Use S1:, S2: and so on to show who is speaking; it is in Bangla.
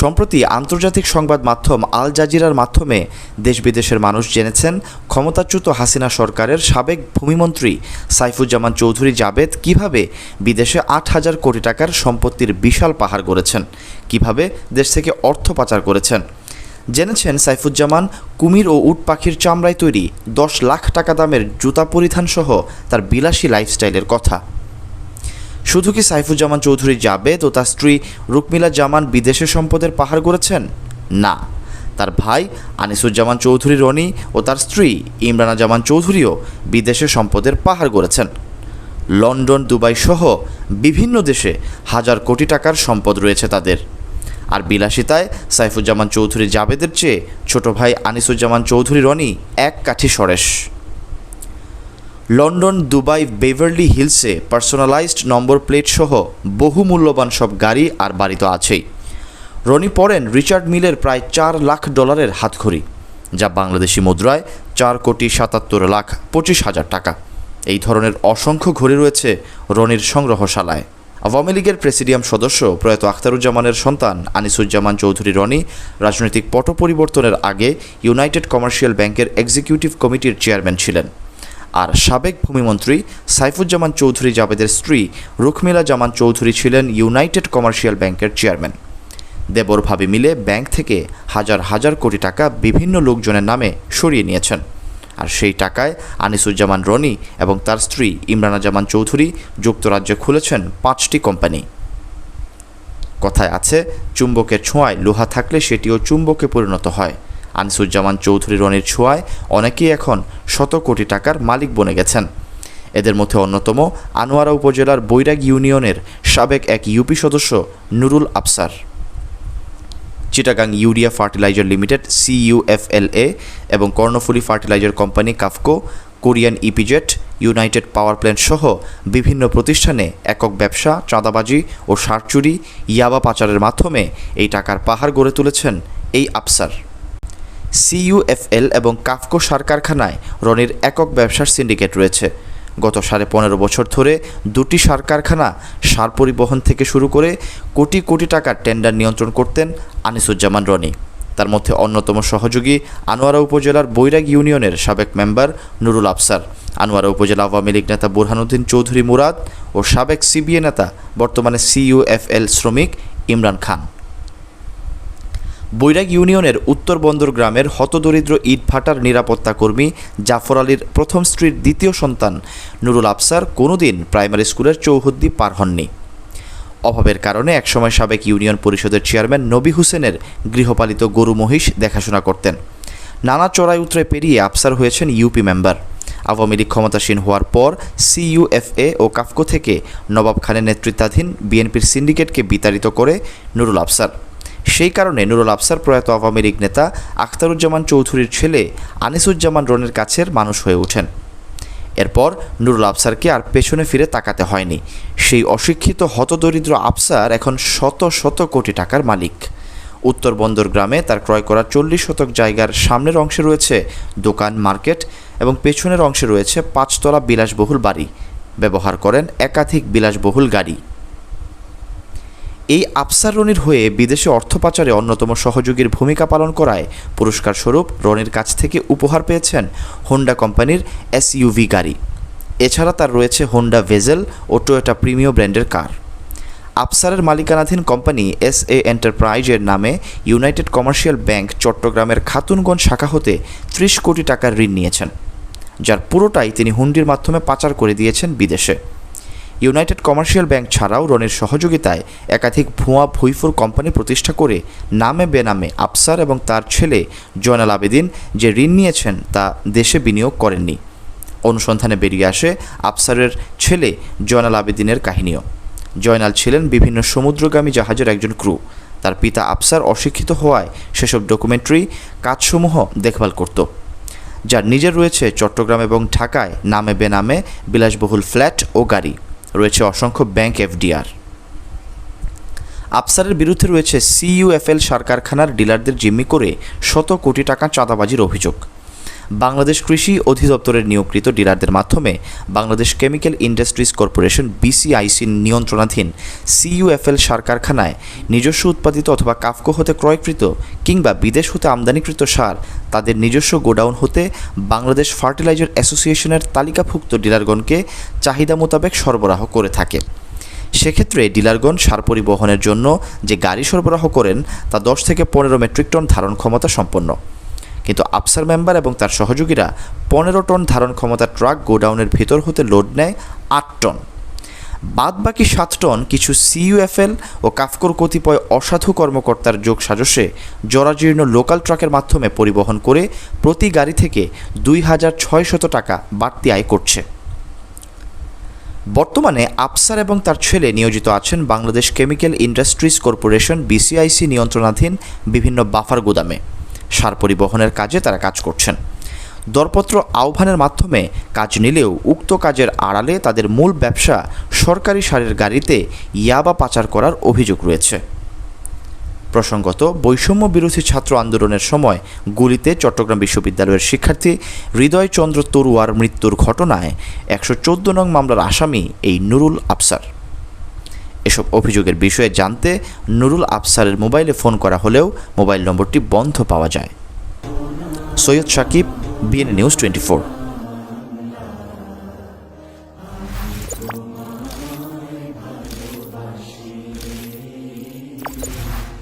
S1: সম্প্রতি আন্তর্জাতিক সংবাদ মাধ্যম আল জাজিরার মাধ্যমে দেশ বিদেশের মানুষ জেনেছেন ক্ষমতাচ্যুত হাসিনা সরকারের সাবেক ভূমিমন্ত্রী সাইফুজ্জামান চৌধুরী জাবেদ কীভাবে বিদেশে আট হাজার কোটি টাকার সম্পত্তির বিশাল পাহাড় গড়েছেন, কীভাবে দেশ থেকে অর্থ পাচার করেছেন। জেনেছেন সাইফুজ্জামান, কুমির ও উট পাখির চামড়ায় তৈরি দশ লাখ টাকা দামের জুতা পরিধানসহ তার বিলাসী লাইফস্টাইলের কথা। শুধু কি সাইফুজ্জামান চৌধুরী জাবেদ ও তার স্ত্রী রুকমিলা জামান বিদেশে সম্পদের পাহাড় গড়েছেন? না। তার ভাই আনিসুজ্জামান চৌধুরী রনি ও তার স্ত্রী ইমরানা জামান চৌধুরীও বিদেশে সম্পদের পাহাড় গড়েছেন। লন্ডন, দুবাই সহ বিভিন্ন দেশে হাজার কোটি টাকার সম্পদ রয়েছে তাদের। আর বিলাসিতায় সাইফুজ্জামান চৌধুরী জাবেদের চেয়ে ছোট ভাই আনিসুজ্জামান চৌধুরী রনি এক কাঠি সরেশ। লন্ডন, দুবাই, বেভারলি হিলসে পার্সোনালাইজড নম্বর প্লেট সহ বহু মূল্যবান সব গাড়ি আর বাড়ি তো আছেই। রনি পড়েন রিচার্ড মিলের প্রায় চার লাখ ডলারের হাতঘড়ি, যা বাংলাদেশি মুদ্রায় চার কোটি সাতাত্তর লাখ পঁচিশ হাজার টাকা। এই ধরনের অসংখ্য ঘড়ি রয়েছে রনির সংগ্রহশালায়। আওয়ামী লীগের প্রেসিডিয়াম সদস্য প্রয়াত আখতারুজ্জামানের সন্তান আনিসুজ্জামান চৌধুরী রনি রাজনৈতিক পট পরিবর্তনের আগে ইউনাইটেড কমার্শিয়াল ব্যাংকের এক্সিকিউটিভ কমিটির চেয়ারম্যান ছিলেন। আর সাবেক ভূমিমন্ত্রী সাইফুজ্জামান চৌধুরী জাবেদের স্ত্রী রুখমিলা জামান চৌধুরী ছিলেন ইউনাইটেড কমার্শিয়াল ব্যাংকের চেয়ারম্যান। দেবর ভাবে মিলে ব্যাংক থেকে হাজার হাজার কোটি টাকা বিভিন্ন লোকজনের নামে সরিয়ে নিয়েছেন। আর সেই টাকায় আনিসুজ্জামান রনি এবং তার স্ত্রী ইমরানা জামান চৌধুরী যুক্তরাজ্যে খুলেছেন পাঁচটি কোম্পানি। কথায় আছে, চুম্বকের ছোঁয়ায় লোহা থাকলে সেটিও চুম্বকে পরিণত হয়। আনিসুজ্জামান চৌধুরী রনির ছোঁয়ায় অনেকেই এখন শত কোটি টাকার মালিক বনে গেছেন। এদের মধ্যে অন্যতম আনোয়ারা উপজেলার বৈরাগ ইউনিয়নের সাবেক এক ইউপি সদস্য Nurul Afsar. Chittagong urea fertiliser limited, CUFLA এবং Karnaphuli fertiliser company KAFCO, Korean EPZ United Power plant সহ বিভিন্ন প্রতিষ্ঠানে একক ব্যবসা, চাঁদাবাজি ও সার চুরি ইয়াবা পাচারের মাধ্যমে এই টাকার পাহাড় গড়ে তুলেছেন এই আফসার। সিইউএফএল এবং কাফকো সার কারখানায় রনির একক ব্যবসার সিন্ডিকেট রয়েছে। গত সাড়ে পনেরো বছর ধরে দুটি সার কারখানা সার পরিবহন থেকে শুরু করে কোটি কোটি টাকার টেন্ডার নিয়ন্ত্রণ করতেন আনিসুজ্জামান রনি। তার মধ্যে অন্যতম সহযোগী আনোয়ারা উপজেলার বৈরাগ ইউনিয়নের সাবেক মেম্বার নুরুল আফসার। আনোয়ারা উপজেলা আওয়ামী লীগ নেতা বুরহানুদ্দিন চৌধুরী মুরাদ ও সাবেক সিবিএ নেতা বর্তমানে সিইউএফএল শ্রমিক ইমরান খান। বৈরাগ ইউনিয়নের উত্তর বন্দর গ্রামের হতদরিদ্র ইটভাটার নিরাপত্তা কর্মী জাফর আলীর প্রথম স্ত্রীর দ্বিতীয় সন্তান নুরুল আফসার কোনোদিন প্রাইমারি স্কুলের চৌহদ্দি পার হননি। অভাবের কারণে একসময় সাবেক ইউনিয়ন পরিষদের চেয়ারম্যান নবী হোসেনের গৃহপালিত গরু মহিষ দেখাশোনা করতেন। নানা চড়াই উতরে পেরিয়ে আফসার হয়েছেন ইউপি মেম্বার। আওয়ামী লীগ ক্ষমতাসীন হওয়ার পর সিইউএফএ ও কাফকো থেকে নবাব খানের নেতৃত্বাধীন বিএনপির সিন্ডিকেটকে বিতাড়িত করে নুরুল আফসার। সেই কারণে নুরুল আফসার প্রয়াত আওয়ামী লীগ নেতা আখতারুজ্জামান চৌধুরীর ছেলে আনিসুজ্জামান রনের কাছের মানুষ হয়ে ওঠেন। এরপর নুরুল আফসারকে আর পেছনে ফিরে তাকাতে হয়নি। সেই অশিক্ষিত হতদরিদ্র আফসার এখন শত শত কোটি টাকার মালিক। উত্তর বন্দর গ্রামে তার ক্রয় করা চল্লিশ শতক জায়গার সামনের অংশে রয়েছে দোকান, মার্কেট এবং পেছনের অংশে রয়েছে পাঁচতলা বিলাসবহুল বাড়ি। ব্যবহার করেন একাধিক বিলাসবহুল গাড়ি। এই আফসার রনির হয়ে বিদেশে অর্থ পাচারে অন্যতম সহযোগীর ভূমিকা পালন করায় পুরস্কার স্বরূপ রনির কাছ থেকে উপহার পেয়েছেন হোন্ডা কোম্পানির এসইউভি গাড়ি। এছাড়া তার রয়েছে হোন্ডা ভেজেল ও টয়োটা প্রিমিয় ব্র্যান্ডের কার। আফসারের মালিকানাধীন কোম্পানি এস এ এন্টারপ্রাইজের নামে ইউনাইটেড কমার্শিয়াল ব্যাংক চট্টগ্রামের খাতুনগঞ্জ শাখা হতে ত্রিশ কোটি টাকার ঋণ নিয়েছেন, যার পুরোটাই তিনি হুন্ডির মাধ্যমে পাচার করে দিয়েছেন বিদেশে। ইউনাইটেড কমার্শিয়াল ব্যাংক ছাড়াও রনের সহযোগিতায় একাধিক ভুয়া ভুইফুর কোম্পানি প্রতিষ্ঠা করে নামে বেনামে আফসার এবং তার ছেলে জয়নাল আবেদিন যে ঋণ নিয়েছেন তা দেশে বিনিয়োগ করেননি। অনুসন্ধানে বেরিয়ে আসে আফসারের ছেলে জয়নাল আবেদিনের কাহিনীও। জয়নাল ছিলেন বিভিন্ন সমুদ্রগামী জাহাজের একজন ক্রু। তার পিতা আফসার অশিক্ষিত হওয়ায় সেসব ডকুমেন্টারি কাজসমূহ দেখভাল করত। যার নিজের রয়েছে চট্টগ্রাম এবং ঢাকায় নামে বেনামে বিলাসবহুল ফ্ল্যাট ও গাড়ি। রয়েছে অসংখ্য ব্যাংক এফডিআর। আফসারের বিরুদ্ধে রয়েছে সিইউএফএল সার কারখানার ডিলারদের জিম্মি করে শত কোটি টাকা চাঁদাবাজির অভিযোগ। বাংলাদেশ কৃষি অধিদপ্তরের নিয়োগকৃত ডিলারদের মাধ্যমে বাংলাদেশ কেমিক্যাল ইন্ডাস্ট্রিজ কর্পোরেশন বিসিআইসির নিয়ন্ত্রণাধীন সিইউএফএল সার কারখানায় নিজস্ব উৎপাদিত অথবা কাফকো হতে ক্রয়কৃত কিংবা বিদেশ হতে আমদানিকৃত সার তাদের নিজস্ব গোডাউন হতে বাংলাদেশ ফার্টিলাইজার অ্যাসোসিয়েশনের তালিকাভুক্ত ডিলারগণকে চাহিদা মোতাবেক সরবরাহ করে থাকে। সেক্ষেত্রে ডিলারগণ সার পরিবহনের জন্য যে গাড়ি সরবরাহ করেন তা দশ থেকে পনেরো মেট্রিক টন ধারণ ক্ষমতা সম্পন্ন। কিন্তু আফসার মেম্বার এবং তার সহযোগীরা পনেরো টন ধারণ ক্ষমতা ট্রাক গোডাউনের ভিতর হতে লোড নেয় আট টন। বাদ বাকি সাত টন কিছু সিইউএফএল ও কাফকোর কতিপয় অসাধু কর্মকর্তার যোগ সাজসে জরাজীর্ণ লোকাল ট্রাকের মাধ্যমে পরিবহন করে প্রতি গাড়ি থেকে দুই হাজার ছয়শত টাকা বাড়তি আয় করছে। বর্তমানে আফসার এবং তার ছেলে নিয়োজিত আছেন Bangladesh Chemical Industries Corporation BCIC নিয়ন্ত্রণাধীন বিভিন্ন বাফার গুদামে। সার পরিবহনের কাজে তারা কাজ করছেন। দরপত্র আহ্বানের মাধ্যমে কাজ নিলেও উক্ত কাজের আড়ালে তাদের মূল ব্যবসা সরকারি সারের গাড়িতে ইয়াবা পাচার করার অভিযোগ রয়েছে। প্রসঙ্গত, বৈষম্য বিরোধী ছাত্র আন্দোলনের সময় গুলিতে চট্টগ্রাম বিশ্ববিদ্যালয়ের শিক্ষার্থী হৃদয়চন্দ্র তরুয়ার মৃত্যুর ঘটনায় একশো চোদ্দ নং মামলার আসামি এই নুরুল আফসার। এসব অভিযোগের বিষয়ে জানতে নুরুল আফসারের মোবাইলে ফোন করা হলেও মোবাইল নম্বরটি বন্ধ পাওয়া যায়। Syed Sakib BN news twenty